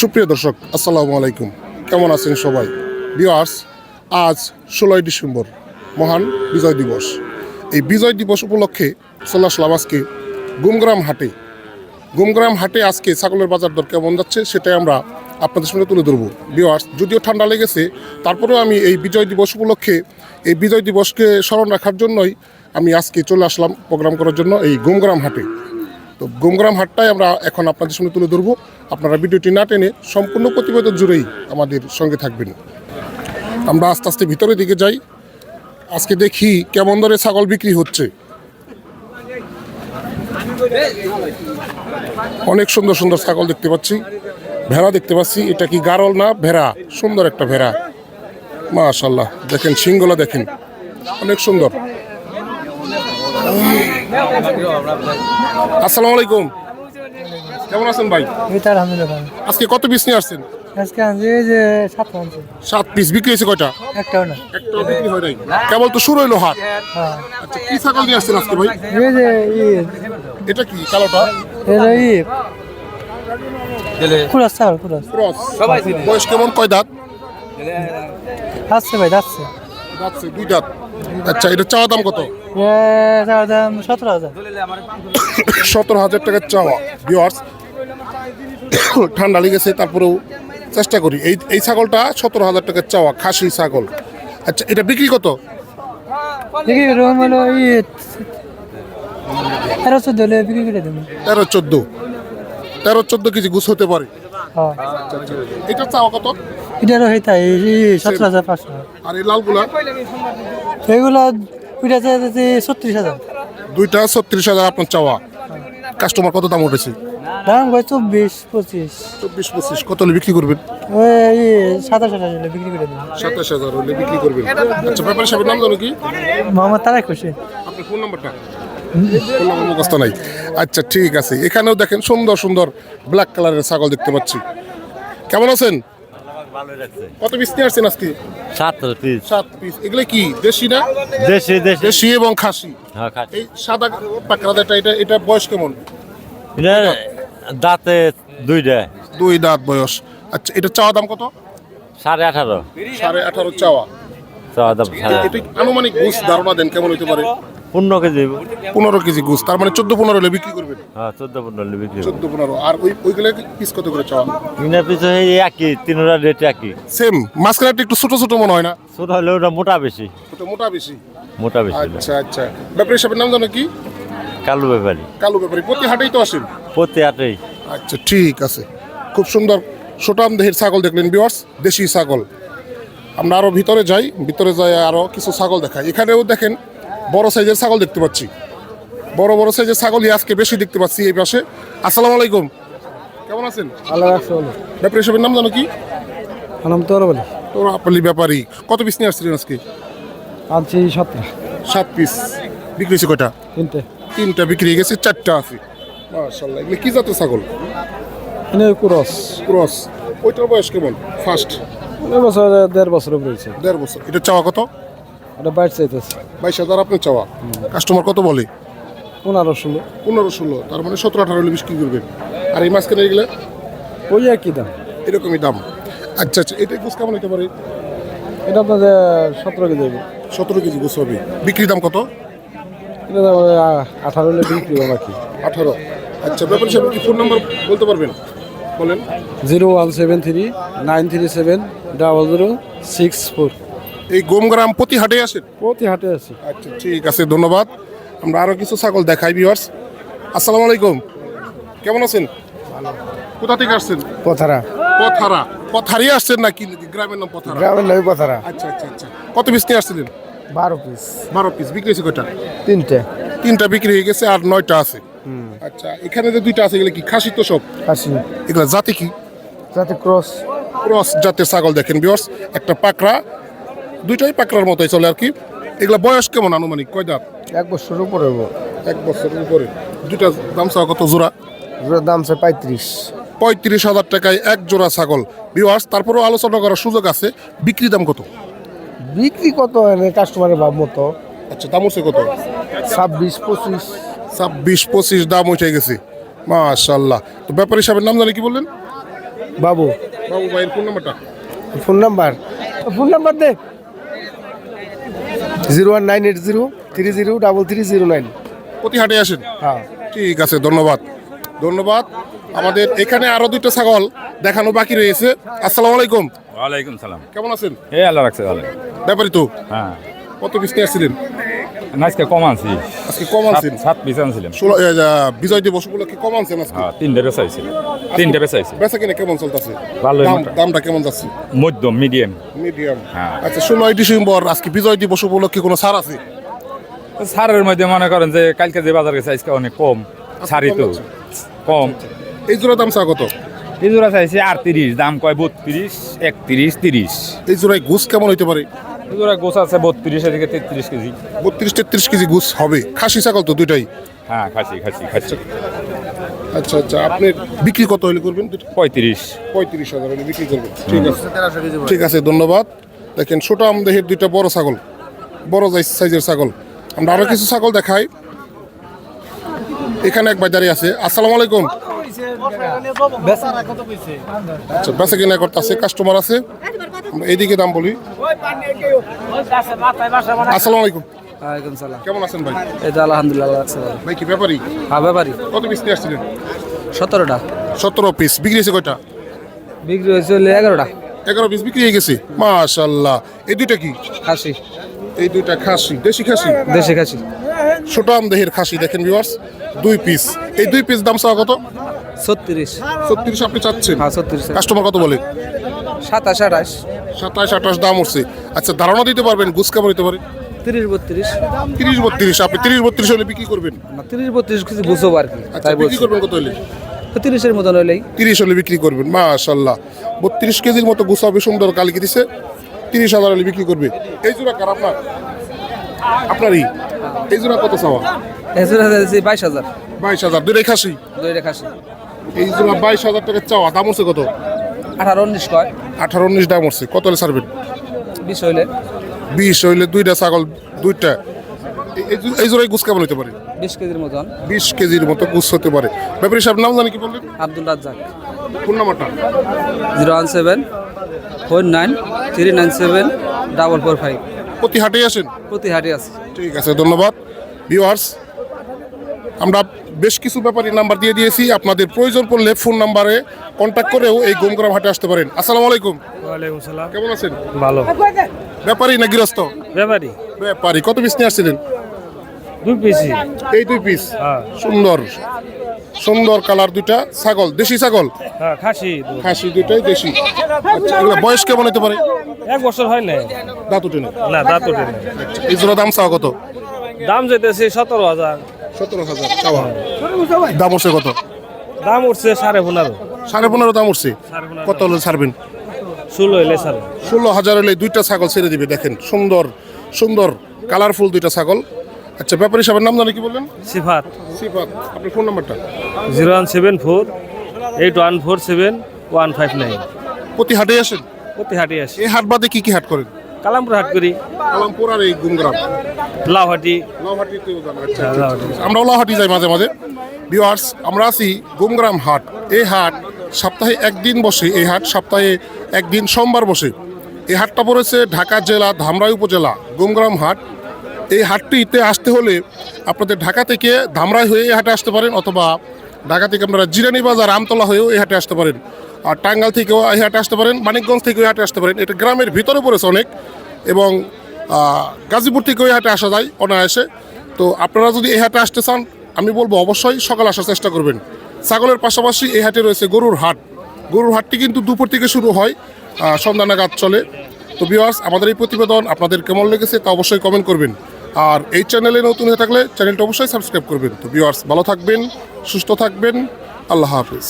সুপ্রিয় দর্শক, আসসালামু আলাইকুম। কেমন আছেন সবাই? ভিওয়ার্স আজ ষোলোই ডিসেম্বর, মহান বিজয় দিবস। এই বিজয় দিবস উপলক্ষে আসলাম আজকে গুমগ্রাম হাটে গুমগ্রাম হাটে আজকে ছাগলের বাজার দর কেমন যাচ্ছে সেটাই আমরা আপনাদের সঙ্গে তুলে ধরবো। ভিওয়ার্স যদিও ঠান্ডা লেগেছে, তারপরেও আমি এই বিজয় দিবস উপলক্ষে, এই বিজয় দিবসকে স্মরণ রাখার জন্যই আমি আজকে চলে আসলাম প্রোগ্রাম করার জন্য এই গুমগ্রাম হাটে। তো গুমগ্রাম হাটটাই আমরা এখন আপনাদের সামনে তুলে ধরবো। আপনারা ভিডিওটি না টেনে সম্পূর্ণ প্রতিবেদন জুড়েই আমাদের সঙ্গে থাকবেন। আমরা আস্তে আস্তে ভিতরের দিকে যাই। আজকে দেখি কেমন দরে ছাগল বিক্রি হচ্ছে। অনেক সুন্দর সুন্দর ছাগল দেখতে পাচ্ছি। ভেড়া দেখতে পাচ্ছি। এটা কি গারল না ভেড়া? সুন্দর একটা ভেড়া। মাশাল্লাহ দেখেন, সিংগুলা দেখেন। অনেক সুন্দর। আসসালামু আলাইকুম। কেমন আছেন ভাই। আজকে কত পিস নিয়ে আসছেন? আজকে আনছি যে সাত আনছি। সাত পিস বিক্রি হয়েছে কয়টা? একটাও না। একটা বিক্রি হয় নাই। কেবল তো শুরু হইল হাট। হ্যাঁ। আচ্ছা কি ছাগল নিয়ে আসছেন আজকে ভাই? এই যে এটা কি কালোটা? এই ই। কুরাস চাল কুরাস। ক্রস বয়স কেমন? কয় দাঁত? আসছে ভাই আসছে যাচ্ছে দুই দাঁত। আচ্ছা এটা চাওয়া দাম কত? দাম সতেরো হাজার। সতেরো হাজার টাকার চাওয়া ভিওয়ার্স ঠান্ডা লেগেছে তারপরেও চেষ্টা করি। এই এই ছাগলটা সতেরো হাজার টাকার চাওয়া খাসি ছাগল। আচ্ছা এটা বিক্রি কত? তেরো চোদ্দ বিক্রি করে দেবো। তেরো চোদ্দ। তেরো চোদ্দ কেজি গুছ হতে পারে। হ্যাঁ। এটা চাওয়া কত? এটারও সতেরো হাজার পাঁচশো। আর এই লালগুলা? এগুলো ওইটা চাইছে ছত্রিশ হাজার। দুইটা ছত্রিশ হাজার আপনার চাওয়া। কাস্টমার কত দাম উঠেছে? দাম কয় চব্বিশ পঁচিশ। চব্বিশ পঁচিশ কত হলে বিক্রি করবেন? ওই সাতাশ আঠাশ হলে বিক্রি করে দেবো। সাতাশ হাজার হলে বিক্রি করবেন। আচ্ছা ব্যাপারে সাহেবের নাম জানো কি? মোহাম্মদ তারাক হোসেন। আপনার ফোন নাম্বারটা? ফোন মুখস্থ নাই। আচ্ছা ঠিক আছে। এখানেও দেখেন সুন্দর সুন্দর ব্ল্যাক কালারের ছাগল দেখতে পাচ্ছি। কেমন আছেন? কত পিস নিয়ে আসছেন আজকে? সাত পিস সাত পিস এগুলো কি? দেশি না? দেশি দেশি। দেশি এবং খাসি? হ্যাঁ খাচ্ছি এই সাদা পাকড়াদাটা এটা এটা বয়স কেমন? এটা দাঁতে দুইটা। দুই দাঁত বয়স। আচ্ছা এটা চাওয়া দাম কত? সাড়ে আঠারো। সাড়ে আঠারো চাওয়া। চাওয়া দাম এটা আনুমানিক ধারণা দেন কেমন হইতে পারে? পনেরো কেজি। পনেরো কেজি গুছ তার মানে চোদ্দ পনেরো হলে বিক্রি করবেন? হ্যাঁ চোদ্দ পনেরো বিক্রি চোদ্দ পনেরো আর ওই ওইগুলো পিস কত করে চাওয়া? কিনার পিছু এই একই তিনটা রেট একই। সেম মাঝখানে একটু ছোট ছোট মনে হয় না? ছোট হলে ওটা মোটা বেশি। ওটা মোটা বেশি? মোটা বেশি আচ্ছা আচ্ছা। ব্যাপারী সাহেবের নাম জানো কি? কালু ব্যাপারি। কালু ব্যাপারী প্রতি হাটেই তো আসেন? প্রতি আটেই আচ্ছা ঠিক আছে। খুব সুন্দর ছোটাম দেহের ছাগল দেখলেন বিওয়ার্স দেশি ছাগল। আমরা আরও ভিতরে যাই ভিতরে যাই আরও কিছু ছাগল দেখাই। এখানেও দেখেন বড় সাইজের ছাগল দেখতে পাচ্ছি। বড় বড় সাইজের ছাগলই আজকে বেশি দেখতে পাচ্ছি এই পাশে। আসসালামু আলাইকুম। কেমন আছেন? আল্লাহ রাখছে ব্যাপারী সাহেবের নাম জানো কি? নাম বলি। তোর আপনি ব্যাপারী। কত পিস নিয়ে আসছিলেন আজকে? আনছি সাতটা। সাত পিস বিক্রি হয়েছে কয়টা? তিনটে। তিনটা বিক্রি হয়ে গেছে চারটা আছে। মাশাল্লাহ এগুলো কি জাতের ছাগল? কুরস। ক্রস। ওইটার বয়স কেমন? ফার্স্ট বছর দেড় বছর হয়েছে। দেড় বছর। এটা চাওয়া কত? ওটা বাইট চাইতেছে। বাইশ হাজার আপনার চাওয়া। কাস্টমার কত বলে? পনেরো ষোলো। পনেরো ষোলো তার মানে সতেরো আঠারো হলে বিক্রি করবেন। আর এই মাঝখানে এগুলো? ওই একই দাম। এরকমই দাম। আচ্ছা আচ্ছা এটা গোস কেমন হতে পারে? এটা আপনাদের সতেরো কেজি দেবে সতেরো কেজি গোস হবে। বিক্রি দাম কত? এটা আঠারো হলে বিক্রি হবে বাকি। আঠারো। আচ্ছা ব্যাপারে সাহেব কি ফোন নাম্বার বলতে পারবেন? বলেন। Zero one seven three nine three seven double zero six four. এই গোমগ্রাম প্রতি হাটে আসেন প্রতি হাটে আছি। আচ্ছা ঠিক আছে ধন্যবাদ। আমরা আরও কিছু ছাগল দেখাই ভিউয়ার্স আসসালামু আলাইকুম। কেমন আছেন? ভালো। কোথা থেকে আসছেন? পথারা। পথারা। পথারি আসছেন নাকি? গ্রামের নাম পথারা। গ্রামের লাগে পথারা। আচ্ছা আচ্ছা আচ্ছা। কত পিস নিয়ে আসছিলেন? বারো পিস বারো পিস বিক্রি হয়েছে কয়টা? তিনটে। তিনটা বিক্রি হয়ে গেছে আর নয়টা আছে। আচ্ছা এখানে যে দুইটা আছে এগুলো কি খাসি তো সব? আশি এগুলো জাতি কি? জাতি ক্রস। ক্রস জাতের ছাগল দেখেন বিয়স একটা পাকড়া দুইটাই পাকড়ার মতোই চলে আর কি। এগুলা বয়স কেমন আনুমানিক? কয় দাঁত? এক বছর উপরে এক বছরের উপরে। দুইটা দাম চাওয়া কত জোড়া? ওটার দাম আছে পঁয়ত্রিশ। পঁয়ত্রিশ হাজার টাকায় এক জোড়া ছাগল। বিওয়ার্স তারপরেও আলোচনা করার সুযোগ আছে। বিক্রি দাম কত? বিক্রি কত এনে কাস্টমারের ভাব মতো। আচ্ছা দাম হচ্ছে কত? ছাব্বিশ পঁচিশ। ছাব্বিশ পঁচিশ দাম উঠে গেছে। মাশাল্লাহ তো ব্যাপারী সাহেবের নাম জানি কি বললেন? বাবু। বাবু ভাইয়ের ফোন নাম্বারটা? Phone number? ফোন নাম্বার দে। Zero one nine eight zero three zero double three zero nine. প্রতি হাটে আসেন? হ্যাঁ। ঠিক আছে ধন্যবাদ। ধন্যবাদ। আমাদের এখানে আরও দুটো ছাগল দেখানো বাকি রয়েছে। আসসালামু আলাইকুম। ওয়ালাইকুম সালাম। কেমন আছেন? এই আল্লাহ রাখছে ভালো। ব্যাপারই তো? হ্যাঁ। কত পিস নিয়ে আসছিলেন? আজকে কম আনছি। আজকে কম আনছেন সাত- পিস আনছিলাম। ষোলো বিজয় দিবস উপলক্ষে কম আনছেন আজকে? হ্যাঁ তিনটে বেচাইছি তিনটে বেচাইছি বেচা কিনে কেমন চলতেছে? মোটা। দামটা কেমন যাচ্ছে? মধ্যম মিডিয়াম মিডিয়াম হ্যাঁ। আচ্ছা ষোলোই ডিসেম্বর আজকে বিজয় দিবস উপলক্ষে কোনো ছাড় আছে? সারের মধ্যে মনে করেন যে কালকে যে বাজার গেছে আজকে অনেক কম। সারি তো। কম। এই জোড়া দাম চা কত? এই জোড়া চাইছি আটত্রিশ দাম কয় বত্রিশ একত্রিশ তিরিশ। এই জোড়ায় ঘুষ কেমন হইতে পারে? জোড়া গোছ আছে বত্রিশ এদিকে তেত্রিশ কেজি। বত্রিশ তেত্রিশ কেজি ঘুষ হবে। খাসি ছাগল তো দুইটাই? হ্যাঁ খাসি খাসি খাসি। আচ্ছা আচ্ছা আপনি বিক্রি কত হলে করবেন? পঁয়ত্রিশ। পঁয়ত্রিশ হাজার হলে বিক্রি করবেন। ঠিক আছে। ঠিক আছে ধন্যবাদ। দেখেন ছোট আমদেহের দুইটা বড় ছাগল। বড় সাইজের ছাগল। আমরা আরও কিছু ছাগল দেখাই। এখানে এক দাঁড়িয়ে আছে। আসসালামু আলাইকুম। আচ্ছা বেচা কিনা করতেছে কাস্টমার আছে। আমরা এইদিকে দাম বলি। আসসালামু আলাইকুম। ওয়ালাইকুম সালাম। কেমন আছেন ভাই? এই তো আলহামদুলিল্লাহ আছে ভালো ভাই কি ব্যাপারই হ্যাঁ ব্যাপারি। কত পিস নিয়ে আসছিলেন? সতেরোটা। সতেরো পিস বিক্রি হয়েছে কয়টা? বিক্রি হয়েছে এগারোটা। এগারো পিস বিক্রি হয়ে গেছে। মাশাল্লাহ এই দুইটা কি? খাসি। এই দুইটা খাসি। দেশি খাসি? দেশি খাসি। ছোট আমদেহের খাসি দেখেন ভিউয়ার্স দুই পিস এই দুই পিস দাম চাওয়া কত? ছত্রিশ। ছত্রিশ আপনি চাচ্ছেন। হ্যাঁ ছত্রিশ। কাস্টমার কত বলে? সাতাশ আঠাশ। সাতাশ আঠাশ দাম উঠছে। আচ্ছা ধারণা দিতে পারবেন গুছ কেমন দিতে পারে? তিরিশ বত্রিশ। তিরিশ বত্রিশ। আপনি তিরিশ বত্রিশ হলে বিক্রি করবেন? না তিরিশ বত্রিশ কিছু বুঝব আর কি আচ্ছা তাই বিক্রি বলছি। করবেন কত হলে? তিরিশের মতন হলেই। তিরিশ হলে বিক্রি করবেন মাশাল্লাহ বত্রিশ কেজির মতো গুছ হবে সুন্দর কালকে দিছে। তিরিশ হাজার হলে বিক্রি করবে। এই জোড়া কার আপনার? আপনারই? এই জোড়া কত চাওয়া? এছাড়া আছে বাইশ হাজার। বাইশ হাজার দুটাই খাসি? দুইটা খাসি। এই জোড়া বাইশ হাজার টাকা চাওয়া দাম হচ্ছে কত? আঠারো উনিশ কয়? আঠারো উনিশ দাম হচ্ছে কত হলে ছাড়বেন? বিশ হইলে। বিশ হইলে দুইটা ছাগল দুইটা। এই- এই জো- এই জোড়াই গুছ কেমন হতে পারে? বিশ কেজির মতন। বিশ কেজির মতো গুছ হতে পারে। ব্যাপারী সাহেব নাম জানি কি বললেন? আব্দুল রাজ্জাক। ফোন নাম্বারটা? Zero one seven four nine three nine seven double four five. প্রতি হাটেই আসেন? প্রতি হাটে আছে ঠিক আছে ধন্যবাদ। ভিউয়ার্স আমরা বেশ কিছু ব্যাপারী নাম্বার দিয়ে দিয়েছি। আপনাদের প্রয়োজন পড়লে ফোন নাম্বারে কন্ট্যাক্ট করেও এই গোমগ্রাম হাটে আসতে পারেন। আসসালামু আলাইকুম। ওয়ালাইকুম সালাম। কেমন আছেন? ভালো। ব্যাপারী না গৃহস্থ? ব্যাপারি। ব্যাপারী কত পিস নিয়ে আসছিলেন? দুই পিসি এই দুই পিস হ্যাঁ। সুন্দর। সুন্দর কালার দুইটা। ছাগল দেশি ছাগল? হ্যাঁ খাসি। খাসি দুইটাই দেশি। আচ্ছা বয়স কেমন হতে পারে? এক বছর হয় না দাঁত উঠে না দাঁত না এই জোড়া দাম চাওয়া কত? দাম যেতেছে সতেরো হাজার। সতেরো হাজার চাওয়া। দাম উঠছে কত? দাম উঠছে সাড়ে পনেরো। সাড়ে পনেরো দাম উঠছে? কত হলে ছাড়বেন? ষোলো হইলে স্যার ষোলো হাজার হলে দুইটা ছাগল ছেড়ে দিবে দেখেন। সুন্দর সুন্দর কালারফুল দুইটা ছাগল। আচ্ছা ব্যাপারী সাহেবের নাম জানি কি বললেন? সিফাত। সিফাত। আপনার ফোন নাম্বারটা? Zero one seven four eight one four seven one five nine. প্রতি হাটে আসেন? প্রতি হাটে আসি। এই হাট বাদে কি কি হাট করেন? কালামপুর হাট করি। কালামপুর আর এই গুমগ্রাম। লাউহাটি। আচ্ছা, আচ্ছা, আচ্ছা। আমরাও লাউহাটি যাই মাঝে মাঝে। ভিউয়ার্স আমরা আছি গুমগ্রাম হাট। এই হাট সপ্তাহে একদিন বসে এই হাট সপ্তাহে একদিন সোমবার বসে। এই হাটটা পড়েছে ঢাকা জেলা ধামরাই উপজেলা গুমগ্রাম হাট। এই হাটটিতে আসতে হলে আপনাদের ঢাকা থেকে ধামরাই হয়ে এই হাটে আসতে পারেন অথবা ঢাকা থেকে আপনারা জিরানি বাজার আমতলা হয়েও এই হাটে আসতে পারেন। আর টাঙ্গাল থেকেও এই হাটে আসতে পারেন, মানিকগঞ্জ থেকেও হাটে আসতে পারেন। এটা গ্রামের ভিতরে পড়েছে অনেক এবং গাজীপুর থেকেও এই হাটে আসা যায় অনায়াসে। তো আপনারা যদি এই হাটে আসতে চান, আমি বলব অবশ্যই সকালে আসার চেষ্টা করবেন। ছাগলের পাশাপাশি এই হাটে রয়েছে গরুর হাট। গরুর হাটটি কিন্তু দুপুর থেকে শুরু হয় সন্ধ্যা নাগাদ চলে। তো বিওয়ার্স আমাদের এই প্রতিবেদন আপনাদের কেমন লেগেছে তা অবশ্যই কমেন্ট করবেন। আর এই চ্যানেলে নতুন হয়ে থাকলে চ্যানেলটা অবশ্যই সাবস্ক্রাইব করবেন। তো বিওয়ার্স ভালো থাকবেন, সুস্থ থাকবেন। আল্লাহ হাফিজ।